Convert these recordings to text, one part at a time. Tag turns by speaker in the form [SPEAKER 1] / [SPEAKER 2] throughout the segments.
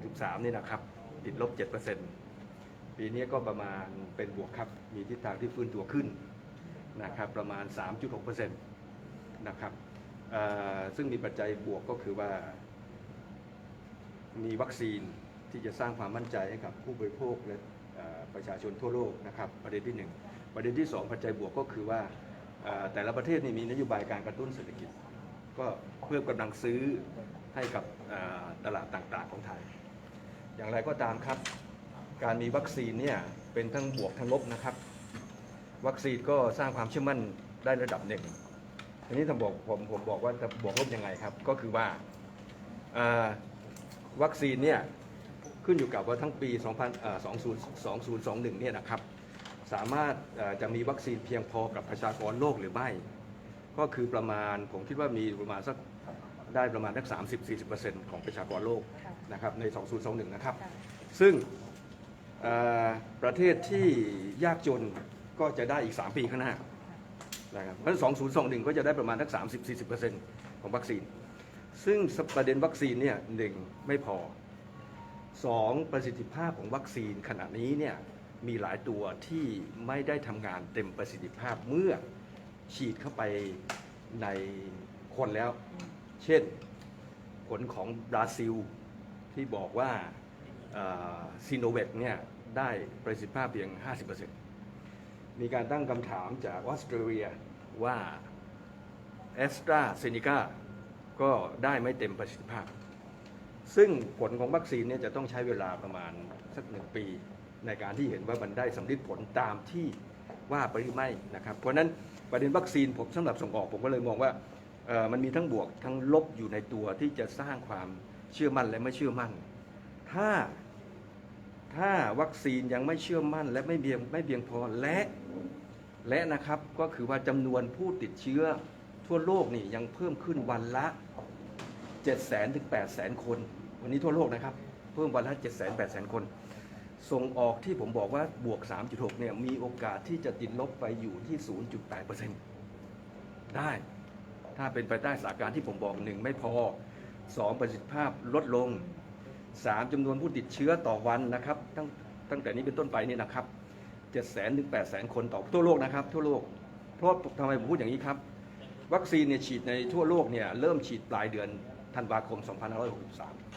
[SPEAKER 1] 63 นี่นะครับ ติดลบ 7%ปีนี้ก็ประมาณเป็นบวกครับ มีทิศทางที่ฟื้นตัวขึ้นนะครับประมาณ 3.6%นะครับซึ่งมีปัจจัยบวกก็คือว่า มีวัคซีนที่จะสร้างความมั่นใจให้กับผู้บริโภคและประชาชนทั่วโลกนะครับประเด็นที่หนึ่งประเด็นที่สองปัจจัยบวกก็คือว่าแต่ละประเทศนี่มีนโยบายการกระตุ้นเศรษฐกิจ ก็เพิ่มกำลังซื้อให้กับตลาดต่างๆของไทย อย่างไรก็ตามครับ การมีวัคซีนเนี่ยเป็นทั้งบวกทั้งลบนะครับ วัคซีนก็สร้างความเชื่อมั่นได้ระดับหนึ่งทีนี้ผมบอกผมผมบอกว่าจะบวกลบยังไงครับ ก็คือว่าวัคซีนเนี่ยขึ้นอยู่กับว่าทั้งปี 2000 2021 เนี่ยนะครับ สามารถจะมีวัคซีนเพียงพอกับประชากรโลกหรือไม่ ก็คือประมาณผมคิดว่ามีประมาณสัก ได้ประมาณสัก30-40%ของประชากรโลก
[SPEAKER 2] ค่ะ
[SPEAKER 1] นะครับใน 2021 นะครับ
[SPEAKER 2] ค่ะ
[SPEAKER 1] ซึ่งเอ่อประเทศที่ยากจนก็จะได้อีก 3 ปีข้างหน้านะครับเพราะฉะนั้น2021 ก็จะได้ประมาณทัก30-40%ของวัคซีน ซึ่งประเด็นวัคซีนเนี่ยหนึ่งไม่พอ 2 ประสิทธิภาพของวัคซีนขณะนี้เนี่ยมีหลายตัวที่ไม่ได้ทำงานเต็มประสิทธิภาพเมื่อฉีดเข้าไปในคนแล้ว เช่นผลของบราซิลที่บอกว่าซีโนเวกเนี่ยได้ประสิทธิภาพเพียง 50%มีการตั้งคำถามจากออสเตรเลียว่าแอสตราเซเนกาก็ได้ไม่เต็มประสิทธิภาพ ซึ่งผลของวัคซีนเนี่ยจะต้องใช้เวลาประมาณสักหนึ่งปี ในการที่เห็นว่ามันได้สำลิดผลตามที่ว่าไปหรือไม่นะครับ เพราะนั้นประเด็นวัคซีนผมสำหรับส่งออกผมก็เลยมองว่า มันมีทั้งบวกทั้งลบอยู่ในตัวที่จะสร้างความเชื่อมั่นและไม่เชื่อมั่น ถ้าถ้าวัคซีนยังไม่เชื่อมั่น และไม่เพียงไม่เพียงพอและและนะครับก็คือว่าจำนวนผู้ติดเชื้อทั่วโลกนี่ยังเพิ่มขึ้นวันละ 7 0 0 0 0ถึง8 0 0 0 0 คน วันนี้ทั่วโลกนะครับ เพิ่มวันละ 7 0 0 0 0 8 0 0 0 0คน ส่งออกที่ผมบอกว่าบวก 3.6 เนี่ยมีโอกาสที่จะติดลบไปอยู่ที่ 0.8%ได้ ถ้าเป็นไปได้สถานการณ์ที่ผมบอกหนึ่งไม่พอ 2 ประสิทธิภาพลดลง 3จำนวนผู้ติดเชื้อต่อวันนะครับ ตั้งตั้งแต่นี้เป็นต้นไปนี่นะครับ7 0 0 0 0ถึง8 0 0 0 0คนต่อทั่วโลกนะครับ ทั่วโลก เพราะทำไมผมพูดอย่างนี้ครับ วัคซีนเนี่ยฉีดในทั่วโลกเนี่ยเริ่มฉีดปลายเดือนธันวาคม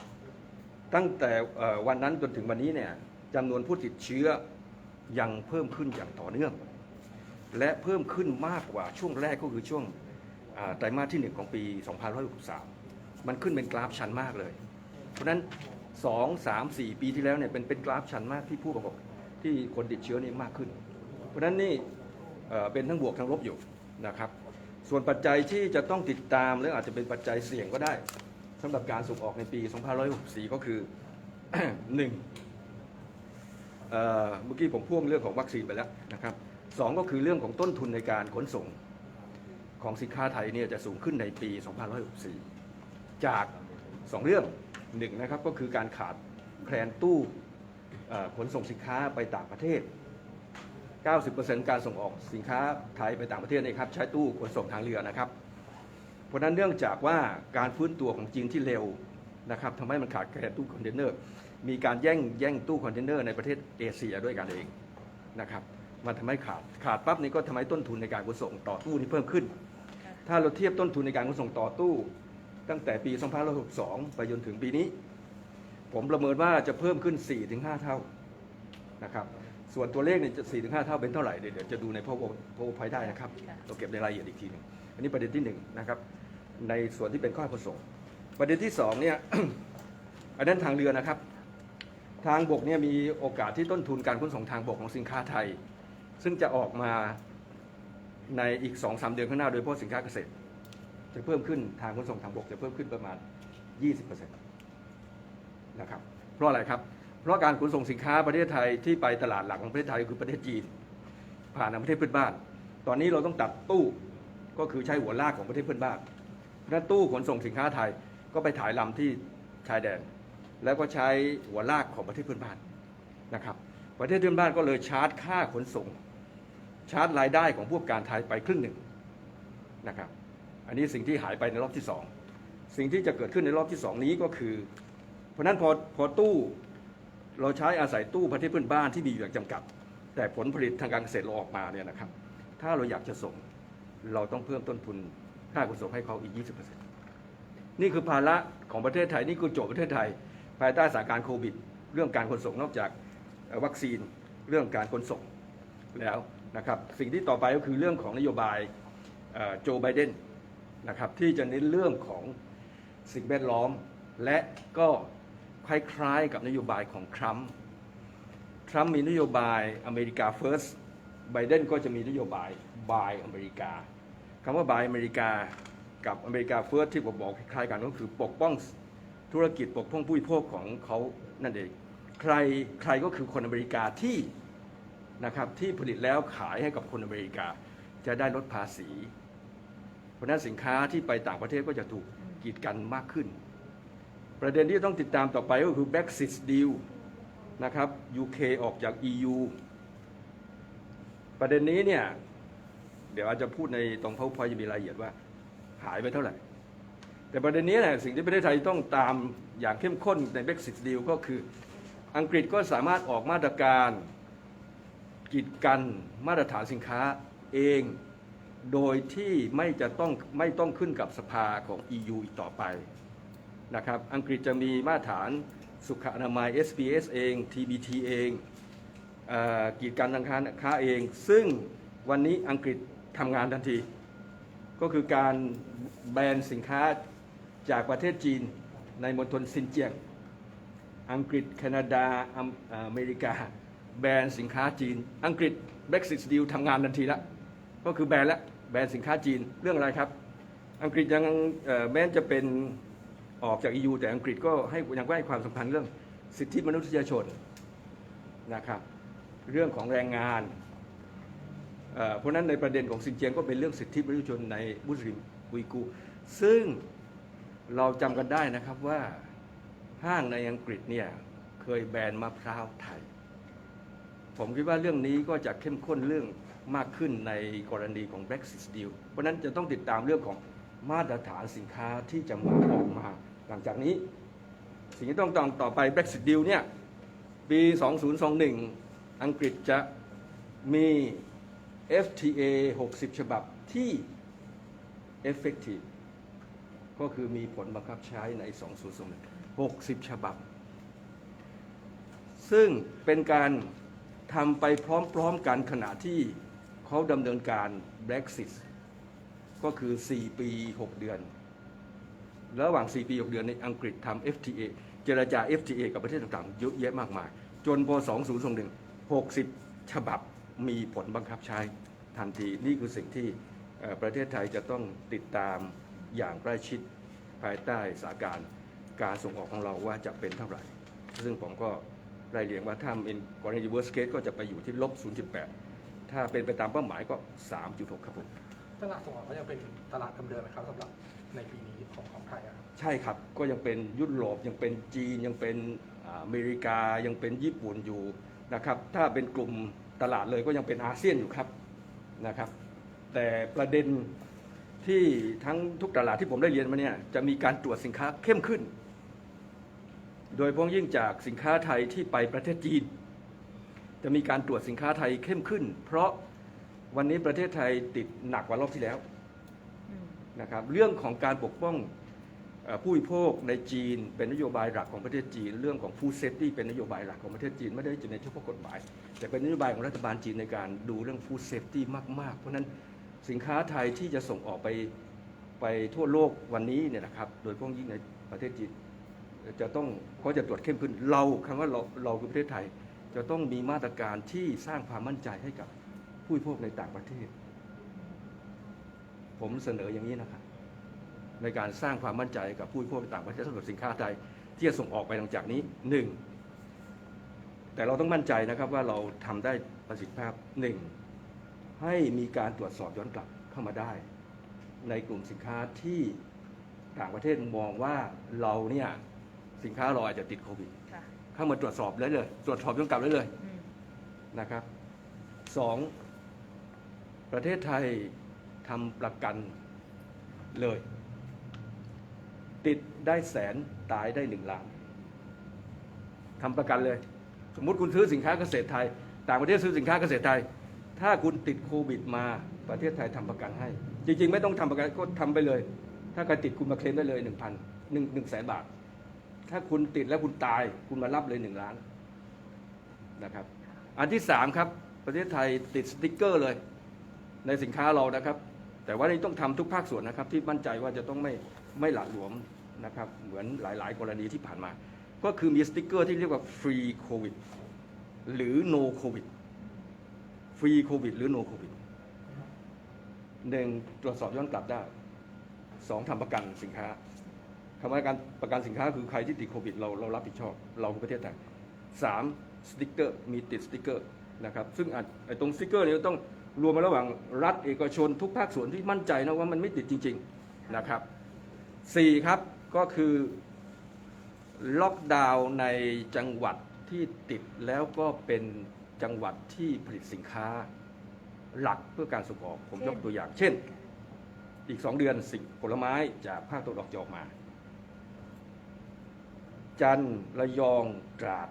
[SPEAKER 1] 2563 ตั้งแต่วันนั้นจนถึงวันนี้เนี่ยจำนวนผู้ติดเชื้อยังเพิ่มขึ้นอย่างต่อเนื่อง และเพิ่มขึ้นมากกว่าช่วงแรกก็คือช่วง ไตรมาสที่ 1 ของปี 2563 มันขึ้นเป็นกราฟชันมากเลย เพราะนั้น 2 3 4 ปีที่แล้วเนี่ยเป็นเป็นกราฟชันมากที่ผู้ประกอบที่คนติดเชื้อนี่มากขึ้น เพราะฉะนั้นนี่เป็นทั้งบวกทั้งลบอยู่นะครับ ส่วนปัจจัยที่จะต้องติดตามหรืออาจจะเป็นปัจจัยเสี่ยงก็ได้สำหรับการส่งออกในปี 2564 ก็คือหนึ่งเอมื่อกี้ผมพ่วงเรื่องของวัคซีนไปแล้วนะครับสองก็คือเรื่องของต้นทุนในการขนส่ง ของสินค้าไทยเนี่ยจะสูงขึ้นในปี 2564 จาก 2 เรื่องหนึ่งนะครับก็คือการขาดแคลนตู้ขนส่งสินค้าไปต่างประเทศ 90%การส่งออกสินค้าไทยไปต่างประเทศนยครับใช้ตู้ขนส่งทางเรือนะครับ เพราะนั้นเนื่องจากว่าการฟื้นตัวของจีนที่เร็วนะครับทำให้มันขาดแคลนตู้คอนเทนเนอร์ มีการแย่งแย่งตู้คอนเทนเนอร์ในประเทศเอเชียด้วยกันเองนะครับ มันทำให้ขาดขาดปั๊บนี่ก็ทำให้ต้นทุนในการขนส่งต่อตู้นี่เพิ่มขึ้น ถ้าเราเทียบต้นทุนในการขนส่งต่อตู้ ตั้งแต่ปี 2562 ไปจนถึงปีนี้ ผมประเมินว่าจะเพิ่มขึ้น 4-5 เท่านะครับส่วนตัวเลขเนี่ยจะ4-5เท่าเป็นเท่าไหร่เดี๋ยวเดี๋ยวจะดูใน power powerpoint ได้นะครับ
[SPEAKER 2] ค่ะ
[SPEAKER 1] เราเก็บในรายละเอียดอีกทีหนึงอันนี้ประเด็นที่หนึ่งนะครับ ในส่วนที่เป็นข้อขนส่งประเด็นที่สองเนี่ยอันนั้นทางเรือนะครับ ทางบกเนี่ยมีโอกาสที่ต้นทุนการขนส่งทางบกของสินค้าไทย ซึ่งจะออกมาในอีก2อสเดือนข้างหน้าโดยเฉพาะสินค้าเกษตร จะเพิ่มขึ้นทางขนส่งทางบกจะเพิ่มขึ้นประมาณ 20%นะครับเพราะอะไรครับ เพราะการขนส่งสินค้าประเทศไทยที่ไปตลาดหลักของประเทศไทยคือประเทศจีน ผ่านทางประเทศเพื่อนบ้าน ตอนนี้เราต้องตัดตู้ก็คือใช้หัวลากของประเทศเพื่อนบ้านเพราะนั้นตู้ขนส่งสินค้าไทยก็ไปถ่ายลำที่ชายแดน แล้วก็ใช้หัวลากของประเทศเพื่อนบ้านนะครับ ประเทศเพื่อนบ้านก็เลยชาร์จค่าขนส่ง ชาร์จรายได้ของผู้ประกอบการไทยไปครึ่งหนึ่งนะครับ อันนี้สิ่งที่หายไปในรอบที่สองสิ่งที่จะเกิดขึ้นในรอบที่สองนี้ก็คือ เพราะนั้นพอพอตู้เราใช้อาศัยตู้ประเทศเพื่อนบ้านที่มีอยู่อย่างจำกัด แต่ผลผลิตทางการเกษตรเราออกมาเนี่ยนะครับ ถ้าเราอยากจะส่งเราต้องเพิ่มต้นทุนค่าขนส่งให้เขาอีก 20%นี่คือภาระของประเทศไทย นี่คือโจทย์ประเทศไทย ภายใต้สถานการณ์โควิด เรื่องการขนส่งนอกจากวัคซีนเรื่องการขนส่งแล้ว นะครับสิ่งที่ต่อไปก็คือเรื่องของนโยบายโจไบเดนนะครับที่จะเน้นเรื่องของสิ่งแวดล้อม และก็คล้ายๆกับนโยบายของทรัมป์ทรัมป์มีนโยบายอเมริกา first ไบเดนก็จะมีนโยบาย buy อเมริกาคำว่า buy อเมริกากับอเมริกา first ที่ผมบอกคล้ายๆกันก็คือปกป้องธุรกิจปกป้องผู้บริโภคของเขานั่นเองใครใครก็คือคนอเมริกาที่ นะครับที่ผลิตแล้วขายให้กับคนอเมริกา จะได้ลดภาษี เพราะนั้นสินค้าที่ไปต่างประเทศก็จะถูกกีดกันมากขึ้น ประเด็นที่ต้องติดตามต่อไปก็คือ Brexit deal นะครับ UK ออกจาก EU ประเด็นนี้เนี่ยเดี๋ยวอาจจะพูดในตรงเ o าพอยจะมีรายละเอียดว่าหายไปเท่าไหร่ แต่ประเด็นนี้เนี่ยสิ่งที่ประเทศไทยต้องตามอย่างเข้มข้นใน Brexit deal ก็คืออังกฤษก็สามารถออกมาตรการ กีดกันมาตรฐานสินค้าเอง โดยที่ไม่จะต้องไม่ต้องขึ้นกับสภาของ EU อีกต่อไปนะครับ อังกฤษจะมีมาตรฐานสุขอนามัย SPS เอง TBT เองอกีดกันทางการค้าเอง ซึ่งวันนี้อังกฤษทำงานทันที ก็คือการแบนสินค้าจากประเทศจีนในมณฑลซินเจียง อังกฤษ แคนาดาอเมริกา แบนสินค้าจีน อังกฤษ Brexit deal ทำงานทันทีแล้วก็คือแบนแล้วแบนสินค้าจีนเรื่องอะไรครับ อังกฤษยังแม้จะเป็นออกจาก EU แต่อังกฤษก็ให้ยังให้ความสำคัญเรื่องสิทธิมนุษยชนนะครับ เรื่องของแรงงานเเพราะฉะนั้นในประเด็นของซินเจียงก็เป็นเรื่องสิทธิมนุษยชนในมุสลิมอุยกู ซึ่งเราจำกันได้นะครับว่าห้างในอังกฤษเนี่ยเคยแบนมะพร้าวไทย ผมคิดว่าเรื่องนี้ก็จะเข้มข้นเรื่องมากขึ้นในกรณีของ Brexit deal เพราะนั้นจะต้องติดตามเรื่องของมาตรฐานสินค้าที่จะมาออกมา หลังจากนี้ สิ่งที่ต้องตามต่อไป Brexit deal เนี่ยปี 2021 อังกฤษจะมี FTA 60 ฉบับที่ effective ก็คือมีผลบังคับใช้ใน 2021 60 ฉบับ ซึ่งเป็นการ ทำไปพร้อมๆกันขณะที่เขาดำเนินการ Brexit ก็คือ 4 ปี 6 เดือน ระหว่าง 4 ปี 6 เดือนในอังกฤษทำ FTA เจรจา FTA กับประเทศต่างๆเยอะแยะมากมาย จนพอ2021 60 ฉบับมีผลบังคับใช้ทันทีนี่คือสิ่งที่ประเทศไทยจะต้องติดตามอย่างใกล้ชิดภายใต้สถานการณ์การส่งออกของเราว่าจะเป็นเท่าไหร่ ซึ่งผมก็ รายเรียงว่าถ้าเป็นกรณี worst case ก็จะไปอยู่ที่ลบ 0.8 ถ้าเป็นไปตามเป้าหมายก็ 3.6 ครับผม
[SPEAKER 2] ตลาดส่งออกก็ยังเป็นตลาดเดิมๆไหมครับสำหรับในปีนี้ของของไทยอะครับ
[SPEAKER 1] ใช่ครับ ก็ยังเป็นยุโรปยังเป็นจีนยังเป็นอ่าอเมริกายังเป็นญี่ปุ่นอยู่นะครับ ถ้าเป็นกลุ่มตลาดเลยก็ยังเป็นอาเซียนอยู่ครับนะครับ แต่ประเด็นที่ทั้งทุกตลาดที่ผมได้เรียนมาเนี่ยจะมีการตรวจสินค้าเข้มขึ้น โดยพ้องยิ่งจากสินค้าไทยที่ไปประเทศจีน จะมีการตรวจสินค้าไทยเข้มขึ้น เพราะวันนี้ประเทศไทยติดหนักกว่ารอบที่แล้วนะครับเรื่องของการปกป้องผู้บริโภคในจีน เป็นนโยบายหลักของประเทศจีน เรื่องของ food safety เป็นนโยบายหลักของประเทศจีนไม่ได้อยู่ในเฉพาะกฎหมาย แต่เป็นนโยบายของรัฐบาลจีนในการดูเรื่อง food safety มาก ๆ เพราะฉะนั้นสินค้าไทยที่จะส่งออกไปไปทั่วโลกวันนี้เนี่ยนะครับ โดยเฉพาะยิ่งในประเทศจีน จะต้องเขาจะตรวจเข้มขึ้นเราคำว่าเราเราคือประเทศไทย จะต้องมีมาตรการที่สร้างความมั่นใจให้กับผู้บริโภคในต่างประเทศ ผมเสนออย่างนี้นะครับในการสร้างความมั่นใจกับผู้บริโภคต่างประเทศสำหรับสินค้าไทยที่จะส่งออกไปหลังจากนี้หนึ่งแต่เราต้องมั่นใจนะครับว่าเราทำได้ประสิทธิภาพหนึ่งให้มีการตรวจสอบย้อนกลับเข้ามาได้ ในกลุ่มสินค้าที่ต่างประเทศมองว่าเราเนี่ย สินค้าเราอาจจะติดโควิด
[SPEAKER 3] ค่ะ
[SPEAKER 1] เข้ามาตรวจสอบได้เลย ตรวจสอบย้อนกลับได้เลย
[SPEAKER 3] อืม
[SPEAKER 1] นะครับสองประเทศไทยทำประกันเลย ติดได้แสนตายได้หนึ่งล้านำประกันเลย สมมุติคุณซื้อสินค้าเกษตรไทย ต่างประเทศซื้อสินค้าเกษตรไทย ถ้าคุณติดโควิดมาประเทศไทยทำประกันให้ จริงๆ ไม่ต้องทำประกันก็ทำไปเลย ถ้าใครติดคุณมาเคลมได้เลยหนึ่งพันหนึ่งหนึ่งแสนบาท ถ้าคุณติดแล้วคุณตาย คุณมารับเลยหนึ่งล้านนะครับ อันที่สามครับ ประเทศไทยติดสติ๊กเกอร์เลย ในสินค้าเรานะครับ แต่ว่านี่ต้องทำทุกภาคส่วนนะครับ ที่มั่นใจว่าจะต้องไม่ไม่หละหลวมนะครับ เหมือนหลาย ๆ กรณีที่ผ่านมา ก็คือมีสติ๊กเกอร์ที่เรียกว่าฟรีโควิดหรือ no โควิดฟรีโควิดหรือ no โควิดหนึ่งตรวจสอบย้อนกลับได้สองทำประกันสินค้าำว่าการประกันสินค้าคือใครที่ติดโควิดเราเรารับผิดชอบเราคือประเทศไทยสามสติ๊กเกอร์มีติดสติ๊กเกอร์นะครับซึ่งอาจไอ้ตรงสติ๊กเกอร์นี้ต้องรวมมาระหว่างรัฐเอกชนทุกภาคส่วนที่มั่นใจนะว่ามันไม่ติดจริง ๆนะครับสี่ครับก็คือล็อกดาวน์ในจังหวัดที่ติดแล้วก็เป็นจังหวัดที่ผลิตสินค้าหลักเพื่อการส่งออกผมยกตัวอย่าง เช่น อีกสองเดือนสิผลไม้จากภาคตะวันออกจะออกมา จันทร์ระยองตราด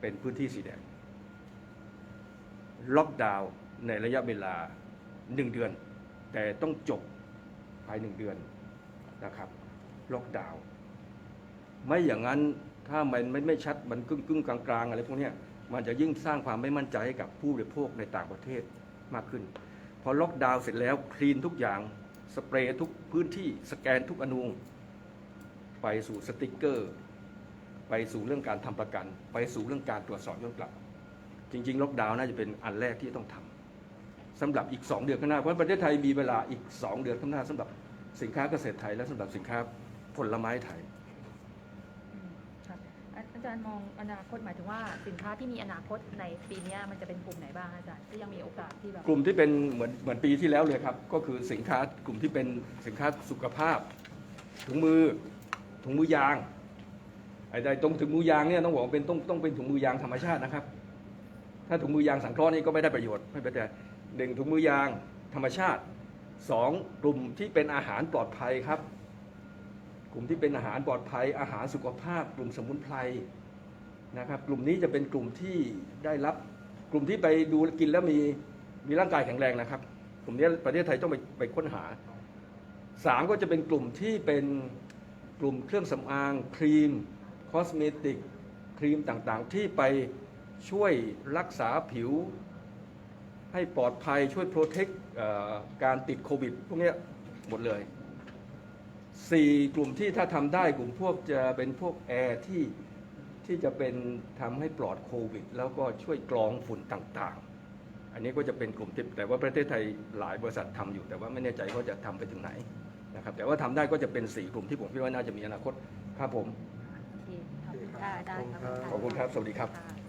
[SPEAKER 1] เป็นพื้นที่สีแดง ล็อกดาวน์ในระยะเวลาหนึ่งเดือน แต่ต้องจบภายหนึ่งเดือนนะครับ ล็อกดาวน์ไม่อย่างนั้นถ้ามันไม่ไม่ชัดมันกึ่งกึ่งกลางกลางๆอะไรพวกนี้มันจะยิ่งสร้างความไม่มั่นใจให้กับผู้บริโภคในต่างประเทศมากขึ้น พอล็อกดาวน์เสร็จแล้วคลีนทุกอย่างสเปรย์ทุกพื้นที่สแกนทุกอนู ไปสู่สติกเกอร์ ไปสู่เรื่องการทำประกัน ไปสู่เรื่องการตรวจสอบย้อนกลับ จริง ๆ ล็อกดาวน์น่าจะเป็นอันแรกที่ต้องทำสำหรับอีก 2 เดือนข้างหน้าเพราะประเทศไทยมีเวลาอีก 2 เดือนข้างหน้าสำหรับสินค้าเกษตรไทยและสำหรับสินค้าผลไม้ไทย
[SPEAKER 3] อืมครับอาอาจารย์มองอนาคตหมายถึงว่าสินค้าที่มีอนาคตในปีเนี้ยมันจะเป็นกลุ่มไหนบ้างอาจารย์ที่ยังมีโอกาสที่แบบ
[SPEAKER 1] กลุ่มที่เป็นเหมือนเหมือนปีที่แล้วเลยครับ ก็คือสินค้ากลุ่มที่เป็นสินค้าสุขภาพถุงมือ ถุงมือยางไอ้ใดตรงถุงมือยางเนี่ยต้องบอกเป็นต้องต้องเป็นถุงมือยางธรรมชาตินะครับ ถ้าถุงมือยางสังเคราะห์นี่ก็ไม่ได้ประโยชน์ไม่เป็นไรหนึ่งถุงมือยางธรรมชาติสองกลุ่มที่เป็นอาหารปลอดภัยครับ กลุ่มที่เป็นอาหารปลอดภัย อาหารสุขภาพ กลุ่มสมุนไพรนะครับ กลุ่มนี้จะเป็นกลุ่มที่ได้รับกลุ่มที่ไปดูกินแล้วมีมีร่างกายแข็งแรงนะครับ กลุ่มนี้ประเทศไทยต้องไปไปค้นหาสามก็จะเป็นกลุ่มที่เป็น กลุ่มเครื่องสำอาง ครีม คอสเมติก ครีมต่างๆ ที่ไปช่วยรักษาผิว ให้ปลอดภัยช่วยโปรเทคการติดโควิดพวกนี้หมดเลยสี่กลุ่มที่ถ้าทำได้กลุ่มพวกจะเป็นพวกแอร์ที่ที่จะเป็นทำให้ปลอดโควิด แล้วก็ช่วยกรองฝุ่นต่างๆ อันนี้ก็จะเป็นกลุ่มที่แต่ว่าประเทศไทยหลายบริษัททำอยู่แต่ว่าไม่แน่ใจว่าจะทำไปถึงไหน นะครับแต่ว่าทำได้ก็จะเป็นสี่กลุ่มที่ผมคิดว่าน่าจะมีอนาคตครับผม
[SPEAKER 3] ที่ทำได้ได้ครับ
[SPEAKER 1] ขอบคุณครับสวัสดีครับะ